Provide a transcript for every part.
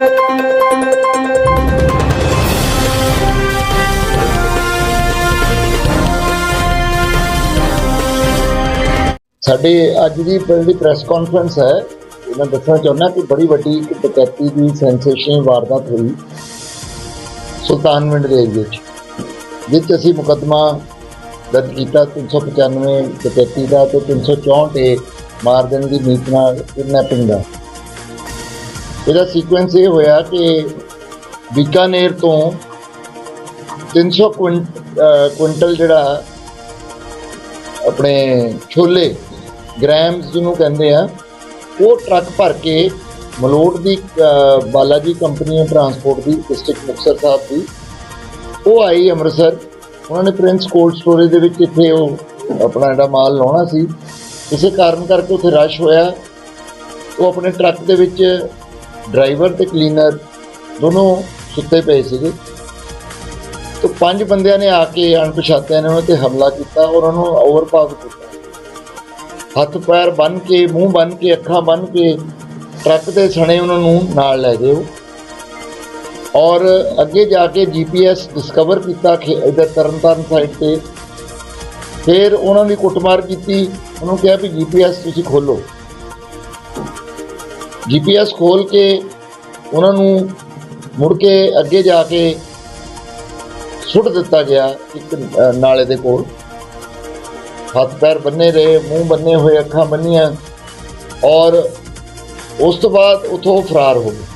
ਸਾਡੀ ਅੱਜ ਦੀ ਜਿਹੜੀ ਪ੍ਰੈਸ ਕਾਨਫਰੰਸ ਹੈ। ਇਹ ਮੈਂ ਦੱਸਣਾ ਚਾਹੁੰਦਾ ਕਿ ਬੜੀ ਵੱਡੀ ਇੱਕ ਡਕੈਤੀ ਦੀ ਸੈਂਸੇਸ਼ਨ ਵਾਰਦਾਤ ਹੋਈ ਸੁਲਤਾਨਵਿੰਡ ਦੇ ਏਰੀਏ 'ਚ, ਜਿਸ 'ਚ ਅਸੀਂ ਮੁਕੱਦਮਾ ਦਰਜ ਕੀਤਾ 395 ਡਕੈਤੀ ਦਾ ਤੇ 364 ਏ ਮਾਰ ਦੇਣ ਦੀ ਨੀਤ ਨਾਲ ਕਿਡਨੈਪਿੰਗ ਦਾ। ਇਹਦਾ ਸੀਕੁਐਂਸ ਇਹ ਹੋਇਆ ਕਿ ਬੀਕਾਨੇਰ ਤੋਂ 300 ਕੁਇੰਟ- ਅਹ ਕੁਇੰਟਲ ਜਿਹੜਾ ਆਪਣੇ ਛੋਲੇ ਗ੍ਰਾਮਸ ਜਿਹਨੂੰ ਕਹਿੰਦੇ ਆ, ਉਹ ਟਰੱਕ ਭਰ ਕੇ ਮਲੋਟ ਦੀ ਬਾਲਾਜੀ ਕੰਪਨੀ ਟਰਾਂਸਪੋਰਟ ਦੀ ਡਿਸਟ੍ਰਿਕਟ ਮੁਕਤਸਰ ਸਾਹਿਬ ਦੀ, ਉਹ ਆਈ ਅੰਮ੍ਰਿਤਸਰ। ਉਹਨਾਂ ਨੇ ਪ੍ਰਿੰਸ ਕੋਲਡ ਸਟੋਰੇਜ ਦੇ ਵਿੱਚ ਇੱਥੇ ਉਹ ਆਪਣਾ ਜਿਹੜਾ ਮਾਲ ਲਾਉਣਾ ਸੀ। ਇਸੇ ਕਾਰਨ ਕਰਕੇ ਉੱਥੇ ਰਸ਼ ਹੋਇਆ। ਉਹ ਆਪਣੇ ਟਰੱਕ ਦੇ ਵਿੱਚ ਡਰਾਈਵਰ ਤੇ ਕਲੀਨਰ ਦੋਨੋਂ ਸੁੱਤੇ ਪਏ ਸੀਗੇ। ਤੋਂ ਪੰਜ ਬੰਦਿਆਂ ਨੇ ਆ ਕੇ ਅਣਪਛਾਤਿਆਂ ਨੇ ਉਹਨਾਂ ਤੇ ਹਮਲਾ ਕੀਤਾ ਔਰ ਉਹਨਾਂ ਨੂੰ ਓਵਰਪਾਵਰ ਕੀਤਾ। ਹੱਥ ਪੈਰ ਬੰਨ ਕੇ, ਮੂੰਹ ਬੰਨ ਕੇ, ਅੱਖਾਂ ਬੰਨ ਕੇ ਟਰੱਕ ਦੇ ਸਣੇ ਉਹਨਾਂ ਨੂੰ ਨਾਲ ਲੈ ਗਏ ਔਰ ਅੱਗੇ ਜਾ ਕੇ ਜੀਪੀਐਸ ਡਿਸਕਵਰ ਕੀਤਾ ਕਿ ਇਧਰ ਤਰਨਤਾਰਨ ਸਾਈਡ ਤੇ। ਫਿਰ ਉਹਨਾਂ ਦੀ ਕੁੱਟਮਾਰ ਕੀਤੀ। ਉਹਨੂੰ ਕਿਹਾ ਵੀ ਜੀਪੀਐਸ ਤੁਸੀਂ ਖੋਲੋ। ਜੀਪੀਐਸ ਖੋਲ ਕੇ ਉਹਨਾਂ ਨੂੰ ਮੁੜ ਕੇ ਅੱਗੇ ਜਾ ਕੇ ਸੁੱਟ ਦਿੱਤਾ ਗਿਆ ਇੱਕ ਨਾਲੇ ਦੇ ਕੋਲ। ਹੱਥ ਪੈਰ ਬੰਨੇ ਰਹੇ, ਮੂੰਹ ਬੰਨੇ ਹੋਏ, ਅੱਖਾਂ ਬੰਨੀਆਂ ਔਰ ਉਸ ਤੋਂ ਬਾਅਦ ਉਥੋਂ ਫਰਾਰ ਹੋ ਗਏ।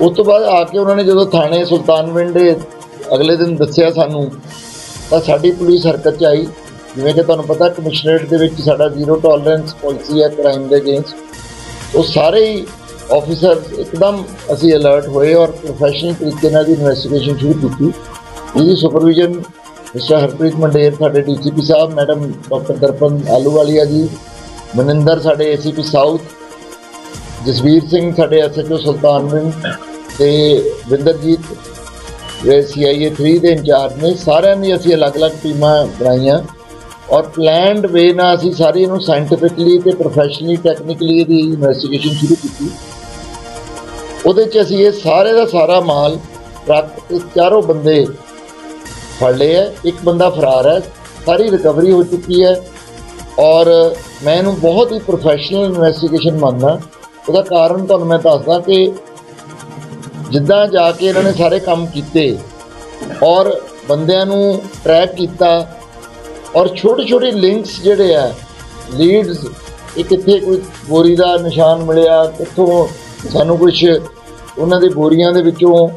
ਉਸ ਤੋਂ ਬਾਅਦ ਆ ਕੇ ਉਹਨਾਂ ਨੇ ਜਦੋਂ ਥਾਣੇ ਸੁਲਤਾਨਵਿੰਡ ਦੇ ਅਗਲੇ ਦਿਨ ਦੱਸਿਆ ਸਾਨੂੰ, ਤਾਂ ਸਾਡੀ ਪੁਲਿਸ ਹਰਕਤ 'ਚ ਆਈ। ਜਿਵੇਂ ਕਿ ਤੁਹਾਨੂੰ ਪਤਾ, ਕਮਿਸ਼ਨਰੇਟ ਦੇ ਵਿੱਚ ਸਾਡਾ ਜ਼ੀਰੋ ਟੋਲਰੈਂਸ ਪਾਲਿਸੀ ਹੈ ਕ੍ਰਾਈਮ ਦੇ ਅਗੇਂਸਟ ਉਹ ਸਾਰੇ ਹੀ ਆਫੀਸਰ ਇੱਕਦਮ ਅਸੀਂ ਅਲਰਟ ਹੋਏ ਔਰ ਪ੍ਰੋਫੈਸ਼ਨਲ ਤਰੀਕੇ ਨਾਲ ਦੀ ਇਨਵੈਸਟੀਗੇਸ਼ਨ ਸ਼ੁਰੂ ਕੀਤੀ। ਇਹਦੀ ਸੁਪਰਵਿਜ਼ਨ ਮਿਸਟਰ ਹਰਪ੍ਰੀਤ ਮੰਡੇਰ, ਸਾਡੇ DCP Sahib madam doctor Darpan Ahluwalia ji, Maninder ਸਾਡੇ ਏਸੀਪੀ ਸਾਊਥ ਜਸਵੀਰ ਸਿੰਘ ਸਾਡੇ ਐਸਐਚਓ ਸੁਲਤਾਨਵਿੰਦ ਤੇ ਵਿੰਦਰਜੀਤ ਜਿਹੜੇ ਸੀਆਈਏ 3 ਦੇ ਇੰਚਾਰਜ ਨੇ। ਸਾਰਿਆਂ ਦੀ ਅਸੀਂ ਅਲੱਗ-ਅਲੱਗ ਟੀਮਾਂ ਬਣਾਈਆਂ। ਔਰ ਪਲੈਨਡ ਵੇ ਨਾਲ ਅਸੀਂ ਸਾਰੀ ਇਹਨੂੰ ਸਾਇੰਟੀਫਿਕਲੀ ਤੇ ਪ੍ਰੋਫੈਸ਼ਨਲੀ ਟੈਕਨੀਕਲੀ ਇਹਦੀ ਇਨਵੈਸਟੀਗੇਸ਼ਨ ਸ਼ੁਰੂ ਕੀਤੀ। ਉਹਦੇ 'ਚ ਅਸੀਂ ਇਹ ਸਾਰੇ ਦਾ ਸਾਰਾ ਮਾਲ ਟਰੱਕ ਤੇ ਚਾਰੋਂ ਬੰਦੇ ਫੜ ਲਏ ਹੈ ਇੱਕ ਬੰਦਾ ਫਰਾਰ ਹੈ, ਸਾਰੀ ਰਿਕਵਰੀ ਹੋ ਚੁੱਕੀ ਹੈ। ਔਰ ਮੈਂ ਇਹਨੂੰ ਬਹੁਤ ਹੀ ਪ੍ਰੋਫੈਸ਼ਨਲ ਇਨਵੈਸਟੀਗੇਸ਼ਨ ਮੰਨਦਾ। ਉਹਦਾ ਕਾਰਨ ਤੁਹਾਨੂੰ ਮੈਂ ਦੱਸਦਾ ਕਿ ਜਿੱਦਾਂ ਜਾ ਕੇ ਇਹਨਾਂ ਨੇ ਸਾਰੇ ਕੰਮ ਕੀਤੇ ਔਰ ਬੰਦਿਆਂ ਨੂੰ ਟਰੈਕ ਕੀਤਾ ਔਰ ਛੋਟੇ ਛੋਟੇ ਲਿੰਕਸ ਜਿਹੜੇ ਆ ਲੀਡਸ ਇਹ ਕਿੱਥੇ ਕੋਈ ਬੋਰੀ ਦਾ ਨਿਸ਼ਾਨ ਮਿਲਿਆ, ਕਿੱਥੋਂ ਸਾਨੂੰ ਕੁਝ ਉਹਨਾਂ ਦੇ ਬੋਰੀਆਂ ਦੇ ਵਿੱਚੋਂ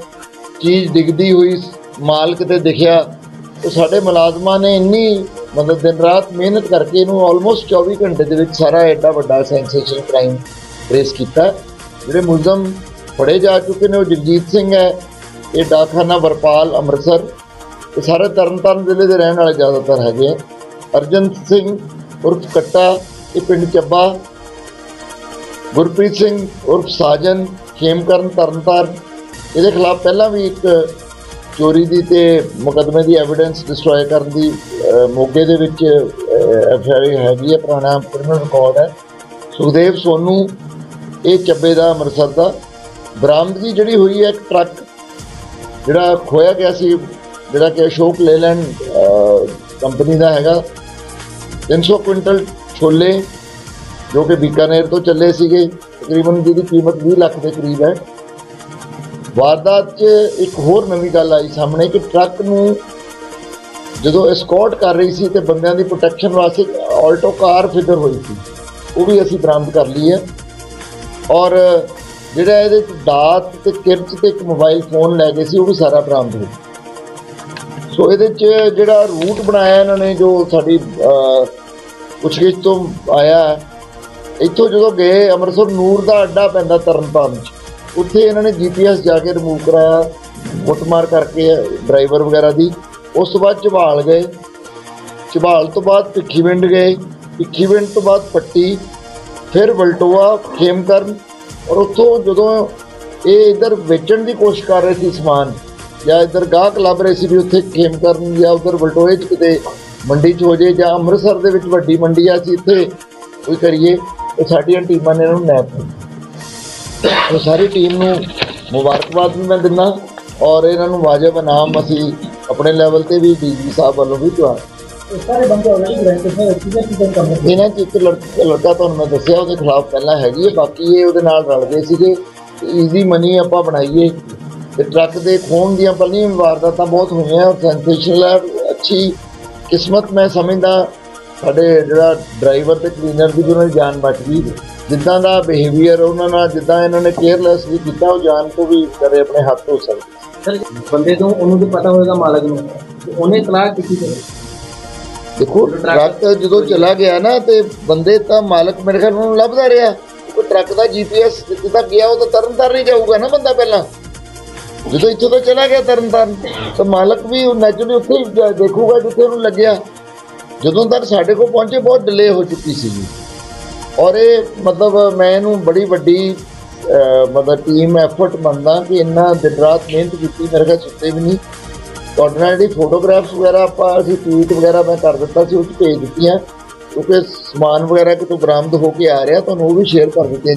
ਚੀਜ਼ ਡਿੱਗਦੀ ਹੋਈ ਮਾਲ ਕਿਤੇ ਦਿਖਿਆ ਉਹ ਸਾਡੇ ਮੁਲਾਜ਼ਮਾਂ ਨੇ ਇੰਨੀ ਮਤਲਬ ਦਿਨ ਰਾਤ ਮਿਹਨਤ ਕਰਕੇ ਇਹਨੂੰ ਆਲਮੋਸਟ 24 ਘੰਟੇ ਦੇ ਵਿੱਚ ਸਾਰਾ ਐਡਾ ਵੱਡਾ ਸੈਂਸੇਸ਼ਨ ਕ੍ਰਾਈਮ ਟ੍ਰੇਸ ਕੀਤਾ। ਜਿਹੜੇ ਮੁਲਜ਼ਮ ਫੜੇ ਜਾ ਚੁੱਕੇ ਨੇ ਉਹ ਜਗਜੀਤ ਸਿੰਘ ਹੈ, ਇਹ ਡਾਕਖਾਨਾ ਵਰਪਾਲ ਅੰਮ੍ਰਿਤਸਰ। ਇਹ ਸਾਰੇ ਤਰਨਤਾਰਨ ਜ਼ਿਲ੍ਹੇ ਦੇ ਰਹਿਣ ਵਾਲੇ ਜ਼ਿਆਦਾਤਰ ਹੈਗੇ ਆ। ਅਰਜਨ ਸਿੰਘ ਉਰਫ ਕੱਟਾ ਇਹ ਪਿੰਡ ਚੱਬਾ। ਗੁਰਪ੍ਰੀਤ ਸਿੰਘ ਉਰਫ ਸਾਜਨ ਖੇਮਕਰਨ ਤਰਨਤਾਰਨ। ਇਹਦੇ ਖਿਲਾਫ ਪਹਿਲਾਂ ਵੀ ਇੱਕ ਚੋਰੀ ਦੀ ਤੇ ਮੁਕੱਦਮੇ ਦੀ ਐਵੀਡੈਂਸ ਡਿਸਟਰੋਏ ਕਰਨ ਦੀ ਅਹ, ਮੋਗੇ ਦੇ ਵਿੱਚ ਐਫ ਆਈ ਹੈਗੀ ਹੈ ਪੁਰਾਣਾ ਕ੍ਰਿਮੀਨਲ ਰਿਕਾਰਡ ਹੈ। ਸੁਖਦੇਵ ਸੋਨੂ ਇਹ ਚੱਬੇ ਦਾ ਅੰਮ੍ਰਿਤਸਰ ਦਾ। ਬਰਾਮਦਗੀ ਜਿਹੜੀ ਹੋਈ ਹੈ ਇੱਕ ਟਰੱਕ ਜਿਹੜਾ ਖੋਇਆ ਗਿਆ ਸੀ ਜਿਹੜਾ ਕਿ ਅਸ਼ੋਕ ਲੇਲੈਂਡ ਕੰਪਨੀ ਦਾ ਹੈਗਾ। 300 ਕੁਇੰਟਲ ਛੋਲੇ, ਜੋ ਕਿ ਬੀਕਾਨੇਰ ਤੋਂ ਚੱਲੇ ਸੀਗੇ। ਤਕਰੀਬਨ ਜਿਹਦੀ ਕੀਮਤ 20 ਲੱਖ ਦੇ ਕਰੀਬ ਹੈ। ਵਾਰਦਾਤ 'ਚ ਇੱਕ ਹੋਰ ਨਵੀਂ ਗੱਲ ਆਈ ਸਾਹਮਣੇ ਕਿ ਟਰੱਕ ਨੂੰ ਜਦੋਂ ਐਸਕੌਰਟ ਕਰ ਰਹੀ ਸੀ ਤੇ ਬੰਦਿਆਂ ਦੀ ਪ੍ਰੋਟੈਕਸ਼ਨ ਵਾਸਤੇ ਇੱਕ ਆਲਟੋ ਕਾਰ ਫਿਕਰ ਹੋਈ ਸੀ, ਉਹ ਵੀ ਅਸੀਂ ਬਰਾਮਦ ਕਰ ਲਈ ਹੈ। ਔਰ ਜਿਹੜਾ ਇਹਦੇ ਦਾਤ ਤੇ ਕਿਰਚ ਤੇ ਇੱਕ ਮੋਬਾਈਲ ਫੋਨ ਲੈ ਗਏ ਸੀ, ਉਹ ਵੀ ਸਾਰਾ ਬਰਾਮਦ ਹੋ ਗਿਆ। ਸੋ ਇਹਦੇ ਚ ਜਿਹੜਾ ਰੂਟ ਬਣਾਇਆ ਇਹਨਾਂ ਨੇ, ਜੋ ਸਾਡੀ ਪੁੱਛਗਿੱਛ ਤੋਂ ਆਇਆ ਇੱਥੋਂ ਜਦੋਂ ਗਏ, ਅੰਮ੍ਰਿਤਸਰ ਨੂਰ ਦਾ ਅੱਡਾ ਪੈਂਦਾ ਤਰਨਤਾਰਨ ਚ। ਉੱਥੇ ਇਹਨਾਂ ਨੇ ਜੀਪੀਐਸ ਜਾ ਕੇ ਰਿਮੂਵ ਕਰਾਇਆ, ਕੁੱਟਮਾਰ ਕਰਕੇ ਡਰਾਈਵਰ ਵਗੈਰਾ ਦੀ। ਉਸ ਤੋਂ ਬਾਅਦ ਝਬਾਲ ਗਏ। ਝਬਾਲ ਤੋਂ ਬਾਅਦ ਭਿੱਖੀਵਿੰਡ ਗਏ। ਭਿੱਖੀਵਿੰਡ ਤੋਂ ਬਾਅਦ ਪੱਟੀ, ਫਿਰ ਵਲਟੋਆ ਖੇਮਕਰਨ। ਔਰ ਉੱਥੋਂ ਜਦੋਂ ਇਹ ਇਧਰ ਵੇਚਣ ਦੀ ਕੋਸ਼ਿਸ਼ ਕਰ ਰਹੇ ਸੀ ਸਮਾਨ ਜਾਂ ਇਧਰ ਗਾਹਕ ਲੱਭ ਰਹੇ ਸੀ ਵੀ ਉੱਥੇ ਖੇਮਕਰਨ ਜਾਂ ਉਧਰ ਵਲਟੋਏ 'ਚ ਕਿਤੇ ਮੰਡੀ 'ਚ ਹੋ ਜੇ ਜਾਂ ਅੰਮ੍ਰਿਤਸਰ ਦੇ ਵਿੱਚ ਵੱਡੀ ਮੰਡੀ ਆ ਸੀ ਇੱਥੇ ਕੋਈ ਕਰੀਏ ਉਹ ਸਾਡੀਆਂ ਟੀਮਾਂ ਨੇ ਇਹਨਾਂ ਨੈਪ ਉਹ ਸਾਰੀ ਟੀਮ ਨੂੰ ਮੁਬਾਰਕਬਾਦ ਵੀ ਮੈਂ ਦਿੰਦਾ ਔਰ ਇਹਨਾਂ ਨੂੰ ਵਾਜਬ ਇਨਾਮ ਅਸੀਂ ਆਪਣੇ ਲੈਵਲ ਤੇ ਵੀ ਡੀਜੀ ਸਾਹਿਬ ਵੱਲੋਂ ਵੀ ਦਵਾ ਸਾਰੇ ਬੰਦੇ ਆਲਰੇਡੀ ਗ੍ਰੈਂਟਡ ਨੇ ਕਿਹਦੇ ਕਿਹਦੇ ਕੰਮ ਕਰਦੇ ਇਹਨਾਂ 'ਚ ਇੱਕ ਲੜਕਾ ਲੜਕਾ ਤੁਹਾਨੂੰ ਮੈਂ ਦੱਸਿਆ ਉਹਦੇ ਖਿਲਾਫ ਪਹਿਲਾਂ ਹੈਗੀ ਹੈ ਬਾਕੀ ਇਹ ਉਹਦੇ ਨਾਲ ਰਲ ਗਏ ਸੀਗੇ। ਈਜ਼ੀ ਮਨੀ ਆਪਾਂ ਬਣਾਈਏ। ਤੇ ਟਰੱਕ ਦੇ ਖੋਣ ਦੀਆਂ ਪਹਿਲੀਆਂ ਵਾਰਦਾਤਾਂ ਬਹੁਤ ਹੋਈਆਂ ਔਰ ਸੈਂਸੇਸ਼ਨਲ ਹੈ ਅੱਛੀ ਕਿਸਮਤ ਮੈਂ ਸਮਝਦਾ ਸਾਡੇ ਜਿਹੜਾ ਡਰਾਈਵਰ ਤੇ ਕਲੀਨਰ ਦੀ ਵੀ ਉਹਨਾਂ ਦੀ ਜਾਨ ਬਚ ਗਈ। ਜਿੱਦਾਂ ਦਾ ਬਿਹੇਵੀਅਰ ਉਹਨਾਂ ਨਾਲ ਜਿੱਦਾਂ ਇਹਨਾਂ ਨੇ ਕੇਅਰਲੈਸ ਵੀ ਕੀਤਾ ਉਹ ਜਾਨ ਤੋਂ ਵੀ ਕਰੇ ਆਪਣੇ ਹੱਥ ਸਕਦੀ। ਸਰ ਬੰਦੇ ਤੋਂ ਉਹਨੂੰ ਤਾਂ ਪਤਾ ਹੋਏਗਾ ਮਾਲਕ ਨੂੰ ਤੇ ਉਹਨੇ ਤਲਾਕ ਕੀਤੀ ਤੇ ਦੇਖੋ ਟਰੱਕ ਜਦੋਂ ਚਲਾ ਗਿਆ ਨਾ ਤੇ ਬੰਦੇ ਤਾਂ ਮਾਲਕ ਮੇਰੇ ਖਿਆਲ ਨੂੰ ਲੱਭਦਾ ਰਿਹਾ। ਉਹ ਟਰੱਕ ਦਾ ਜੀਪੀਐਸ ਤੱਕ ਗਿਆ ਉਹ ਤਾਂ ਤਰਨ ਤਾਰਨ ਹੀ ਜਾਊਗਾ ਨਾ ਬੰਦਾ ਪਹਿਲਾਂ। ਜਦੋਂ ਇੱਥੋਂ ਤੋਂ ਚਲਾ ਗਿਆ ਤਰਨ ਤਾਰਨ ਤਾਂ ਮਾਲਕ ਵੀ ਨੈਚੁਰਲੀ ਉੱਥੇ ਹੀ ਦੇਖੂਗਾ ਜਿੱਥੇ ਉਹਨੂੰ ਲੱਗਿਆ। ਜਦੋਂ ਤੱਕ ਸਾਡੇ ਕੋਲ ਪਹੁੰਚੇ, ਬਹੁਤ ਡਿਲੇ ਹੋ ਚੁੱਕੀ ਸੀ ਔਰ ਇਹ ਮਤਲਬ ਮੈਂ ਇਹਨੂੰ ਬੜੀ ਵੱਡੀ ਮਤਲਬ ਟੀਮ ਐਫਰਟ ਮੰਨਦਾ ਕਿ ਇੰਨਾ ਦਿਨ ਰਾਤ ਮਿਹਨਤ ਕੀਤੀ, ਮੇਰੇ ਖਿਆਲ ਸੁੱਤੇ ਵੀ ਨਹੀਂ। ਤੁਹਾਡੇ ਨਾਲ ਜਿਹੜੀ ਫੋਟੋਗ੍ਰਾਫਸ ਵਗੈਰਾ ਆਪਾਂ, ਅਸੀਂ ਟਵੀਟ ਵਗੈਰਾ ਮੈਂ ਕਰ ਦਿੱਤਾ ਸੀ, ਉਹ 'ਚ ਭੇਜ ਦਿੱਤੀਆਂ। ਕਿਉਂਕਿ ਸਮਾਨ ਵਗੈਰਾ ਕਿਤੋਂ ਬਰਾਮਦ ਹੋ ਕੇ ਆ ਰਿਹਾ, ਤੁਹਾਨੂੰ ਉਹ ਵੀ ਸ਼ੇਅਰ ਕਰ ਦਿੱਤੀਆਂ